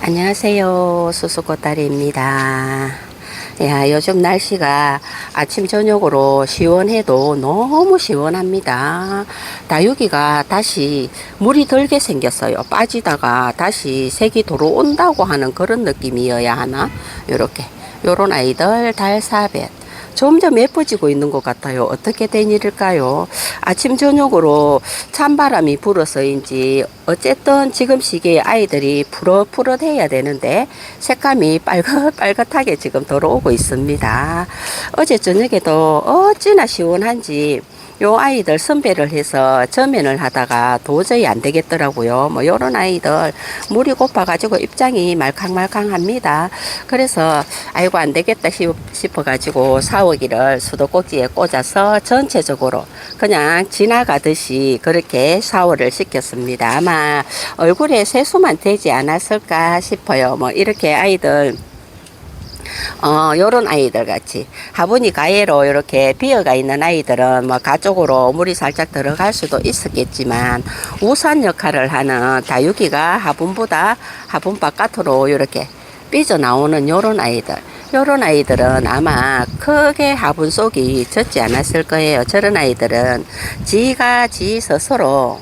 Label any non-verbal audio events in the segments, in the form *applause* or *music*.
안녕하세요. 수수꽃다리입니다. 야, 요즘 날씨가 아침, 저녁으로 시원해도 너무 시원합니다. 다육이가 다시 물이 덜게 생겼어요. 빠지다가 다시 색이 들어온다고 하는 그런 느낌이어야 하나? 요렇게. 요런 아이들 달사벳. 점점 예뻐지고 있는 것 같아요. 어떻게 된 일일까요? 아침 저녁으로 찬바람이 불어서인지 어쨌든 지금 시기에 아이들이 푸릇푸릇해야 되는데 색감이 빨갛빨갛하게 *laughs* 지금 들어오고 있습니다. 어제 저녁에도 어찌나 시원한지 요 아이들 선배를 해서 점연을 하다가 도저히 안 되겠더라고요. 뭐 요런 아이들 물이 고파가지고 입장이 말캉말캉합니다. 그래서 아이고 안 되겠다 싶- 싶어가지고 사오기를 수도꼭지에 꽂아서 전체적으로 그냥 지나가듯이 그렇게 샤워를 시켰습니다. 아마 얼굴에 세수만 되지 않았을까 싶어요. 뭐 이렇게 아이들 어, 요런 아이들 같이 화분이 가해로 이렇게 비어가 있는 아이들은 뭐 가쪽으로 물이 살짝 들어갈 수도 있었겠지만 우산 역할을 하는 다육이가 화분보다 화분 바깥으로 이렇게 삐져나오는 요런 아이들 요런 아이들은 아마 크게 화분 속이 젖지 않았을 거예요. 저런 아이들은 지가 지 스스로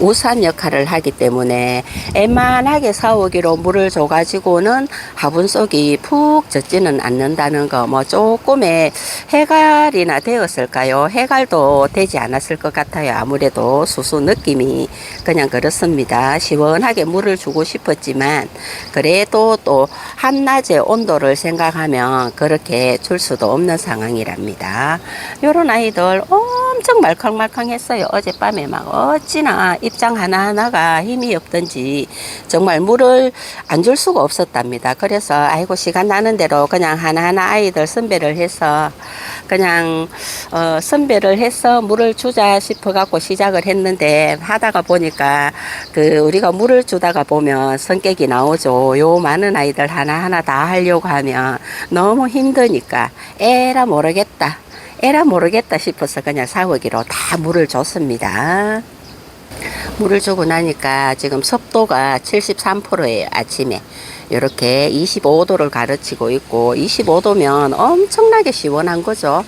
우산 역할을 하기 때문에 애만하게 사오기로 물을 줘가지고는 화분 속이 푹 젖지는 않는다는 거 뭐 조금의 해갈이나 되었을까요? 해갈도 되지 않았을 것 같아요. 아무래도 수수 느낌이 그냥 그렇습니다. 시원하게 물을 주고 싶었지만 그래도 또 한낮의 온도를 생각하면 그렇게 줄 수도 없는 상황이랍니다. 요런 아이들 엄청 말캉말캉했어요. 어젯밤에 막 어찌나 입장 하나하나가 힘이 없던지 정말 물을 안 줄 수가 없었답니다. 그래서 아이고 시간 나는 대로 그냥 하나하나 아이들 선배를 해서 그냥 어, 선배를 해서 물을 주자 싶어 갖고 시작을 했는데 하다가 보니까 그 우리가 물을 주다가 보면 성격이 나오죠. 요 많은 아이들 하나하나 다 하려고 하면 너무 힘드니까 에라 모르겠다. 에라 모르겠다 싶어서 그냥 사오기로 다 물을 줬습니다. 물을 주고 나니까 지금 습도가 73%예요, 아침에. 이렇게 25도를 가르치고 있고, 25도면 엄청나게 시원한 거죠.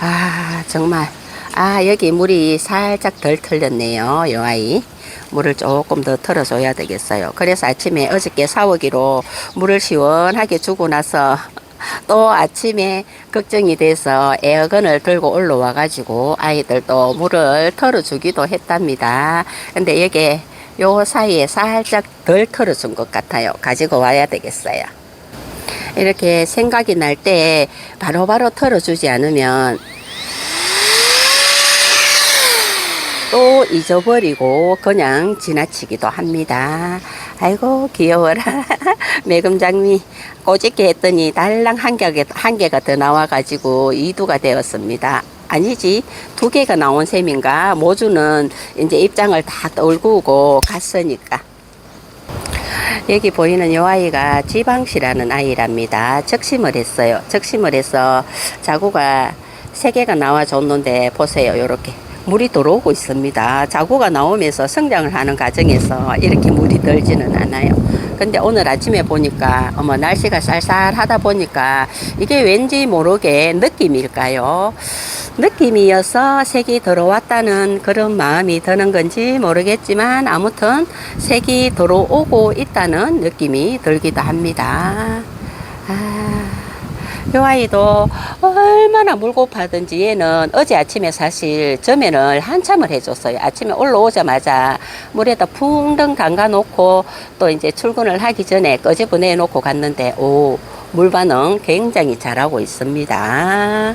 아, 정말. 아, 여기 물이 살짝 덜 틀렸네요, 요 아이. 물을 조금 더 털어줘야 되겠어요. 그래서 아침에 어저께 사오기로 물을 시원하게 주고 나서 또 아침에 걱정이 돼서 에어건을 들고 올라와 가지고 아이들도 물을 털어주기도 했답니다. 근데 여기 요 사이에 살짝 덜 털어준 것 같아요. 가지고 와야 되겠어요. 이렇게 생각이 날 때 바로바로 털어주지 않으면 또 잊어버리고 그냥 지나치기도 합니다. 아이고 귀여워라. *laughs* 매금장미 꼬집게 했더니 달랑 한 개가, 한 개가 더 나와가지고 이두가 되었습니다. 아니지 두 개가 나온 셈인가 모주는 이제 입장을 다 떨구고 갔으니까 여기 보이는 요 아이가 지방시라는 아이랍니다. 적심을 했어요. 적심을 해서 자구가 세 개가 나와 줬는데 보세요. 요렇게 물이 들어오고 있습니다. 자구가 나오면서 성장을 하는 과정에서 이렇게 물이 들지는 않아요. 근데 오늘 아침에 보니까 어머 날씨가 쌀쌀하다 보니까 이게 왠지 모르게 느낌일까요? 느낌이어서 색이 들어왔다는 그런 마음이 드는 건지 모르겠지만 아무튼 색이 들어오고 있다는 느낌이 들기도 합니다. 아, 요 아이도 얼마나 물고파든지 얘는 어제 아침에 사실 점연을 한참을 해줬어요. 아침에 올라오자마자 물에다 풍덩 담가 놓고 또 이제 출근을 하기 전에 꺼집어내 놓고 갔는데 오, 물 반응 굉장히 잘하고 있습니다.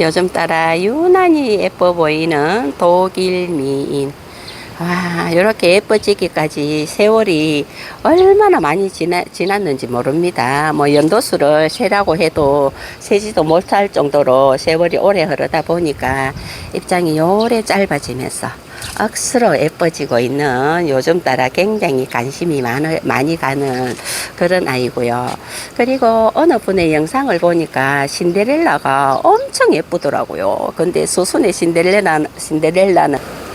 요즘 따라 유난히 예뻐 보이는 독일 미인. 와, 이렇게 예뻐지기까지 세월이 얼마나 많이 지나, 지났는지 모릅니다. 뭐, 연도수를 세라고 해도 세지도 못할 정도로 세월이 오래 흐르다 보니까 입장이 요래 짧아지면서 억수로 예뻐지고 있는 요즘 따라 굉장히 관심이 많이, 많이 가는 그런 아이고요. 그리고 어느 분의 영상을 보니까 신데렐라가 엄청 예쁘더라고요. 근데 수순의 신데렐라, 신데렐라는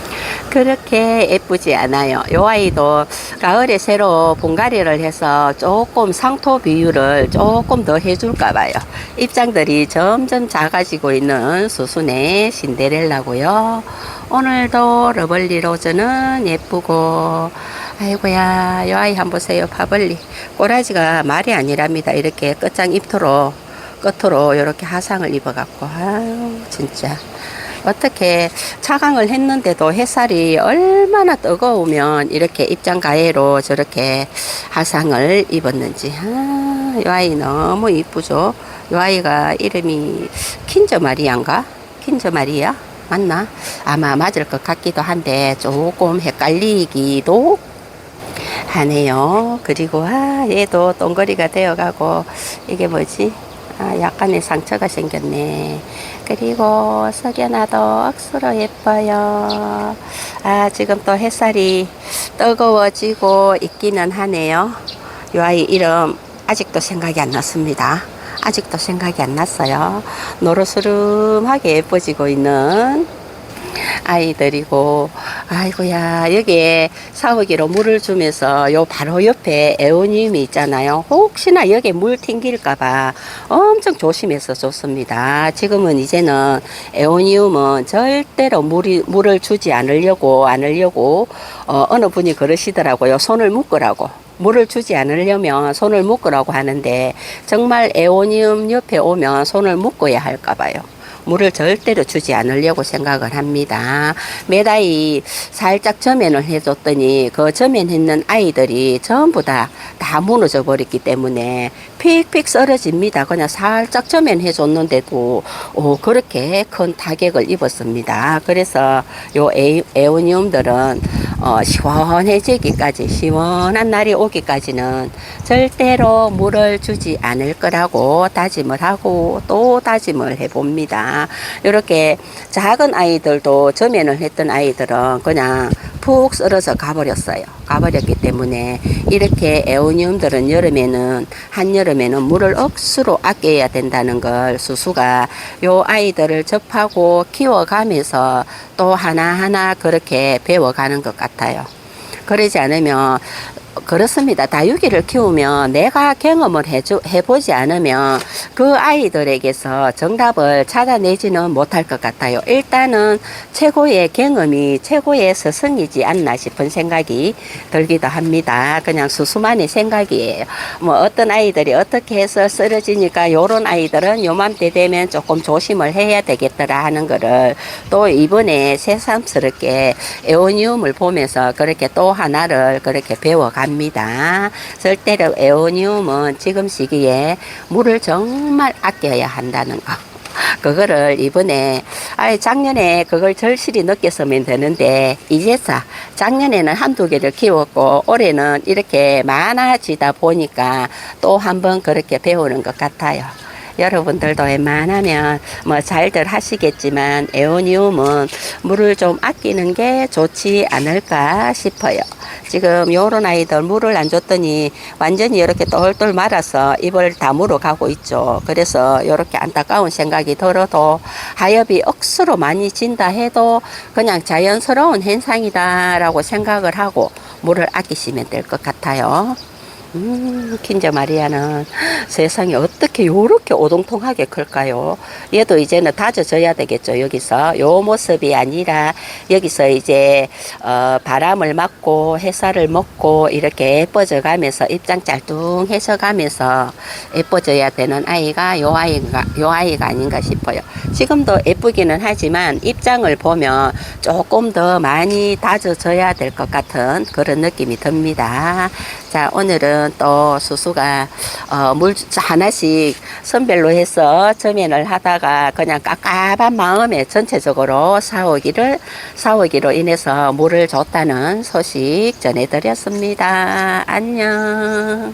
그렇게 예쁘지 않아요. 요 아이도 가을에 새로 분갈이를 해서 조금 상토 비율을 조금 더 해줄까 봐요. 입장들이 점점 작아지고 있는 수순의 신데렐라고요. 오늘도 러블리 로즈는 예쁘고 아이고야 요 아이 한번 보세요 파벌리 꼬라지가 말이 아니랍니다. 이렇게 끝장 입토로 끝으로 이렇게 하상을 입어갖고 아유 진짜 어떻게 차강을 했는데도 햇살이 얼마나 뜨거우면 이렇게 입장 가해로 저렇게 하상을 입었는지. 아, 이 아이 너무 이쁘죠? 이 아이가 이름이 킨저 마리아인가? 킨저 마리아? 맞나? 아마 맞을 것 같기도 한데 조금 헷갈리기도 하네요. 그리고 아 얘도 똥거리가 되어가고 이게 뭐지 아, 약간의 상처가 생겼네. 그리고 석연아도 억수로 예뻐요. 아, 지금 또 햇살이 뜨거워지고 있기는 하네요. 이 아이 이름 아직도 생각이 안 났습니다. 아직도 생각이 안 났어요. 노르스름하게 예뻐지고 있는 아이들이고 아이고야 여기에 사오기로 물을 주면서 요 바로 옆에 에오니움이 있잖아요. 혹시나 여기에 물 튕길까봐 엄청 조심해서 줬습니다. 지금은 이제는 에오니움은 절대로 물이, 물을 주지 않으려고 않으려고 어, 어느 분이 그러시더라고요. 손을 묶으라고. 물을 주지 않으려면 손을 묶으라고 하는데 정말 에오니움 옆에 오면 손을 묶어야 할까 봐요. 물을 절대로 주지 않으려고 생각을 합니다. 매다이 살짝 점연을 해줬더니 그 점연했는 아이들이 전부 다, 다 무너져 버렸기 때문에 픽픽 썰어집니다. 그냥 살짝 점연해 줬는데도 오, 그렇게 큰 타격을 입었습니다. 그래서 요 에, 에오니움들은 어, 시원해지기까지 시원한 날이 오기까지는 절대로 물을 주지 않을 거라고 다짐을 하고 또 다짐을 해봅니다. 이렇게 작은 아이들도 점연을 했던 아이들은 그냥 푹 썰어서 가버렸어요. 가버렸기 때문에 이렇게 에오니움들은 여름에는 한여름에는 물을 억수로 아껴야 된다는 걸 수수가 요 아이들을 접하고 키워가면서 또 하나하나 그렇게 배워가는 것 같아요. 그러지 않으면 그렇습니다. 다육이를 키우면 내가 경험을 해주, 해보지 않으면 그 아이들에게서 정답을 찾아내지는 못할 것 같아요. 일단은 최고의 경험이 최고의 스승이지 않나 싶은 생각이 들기도 합니다. 그냥 수수만의 생각이에요. 뭐 어떤 아이들이 어떻게 해서 쓰러지니까 요런 아이들은 요맘때 되면 조금 조심을 해야 되겠더라 하는 거를 또 이번에 새삼스럽게 에오니움을 보면서 그렇게 또 하나를 그렇게 배워 갑니다. 절대로 에오니움은 지금 시기에 물을 정말 아껴야 한다는 거. *laughs* 그거를 이번에 아예 작년에 그걸 절실히 느꼈으면 되는데 이제서 작년에는 한두 개를 키웠고 올해는 이렇게 많아지다 보니까 또 한번 그렇게 배우는 것 같아요. 여러분들도 웬만하면 뭐 잘들 하시겠지만 에오니움은 물을 좀 아끼는 게 좋지 않을까 싶어요. 지금 요런 아이들 물을 안 줬더니 완전히 이렇게 똘똘 말아서 입을 다물어 가고 있죠. 그래서 이렇게 안타까운 생각이 들어도 하엽이 억수로 많이 진다 해도 그냥 자연스러운 현상이다라고 생각을 하고 물을 아끼시면 될 것 같아요. 음, 킨저 마리아는 세상에 어떻게 요렇게 오동통하게 클까요? 얘도 이제는 다져져야 되겠죠, 여기서. 요 모습이 아니라, 여기서 이제, 어, 바람을 맞고, 햇살을 먹고, 이렇게 예뻐져 가면서, 입장 짤뚱해져 가면서, 예뻐져야 되는 아이가 요 아이가, 요 아이가 아닌가 싶어요. 지금도 예쁘기는 하지만, 입장을 보면 조금 더 많이 다져져야 될 것 같은 그런 느낌이 듭니다. 자, 오늘은 또 수수가 어, 물 하나씩 선별로 해서 점연을 하다가 그냥 깝깝한 마음에 전체적으로 사오기를 사오기로 인해서 물을 줬다는 소식 전해드렸습니다. 안녕.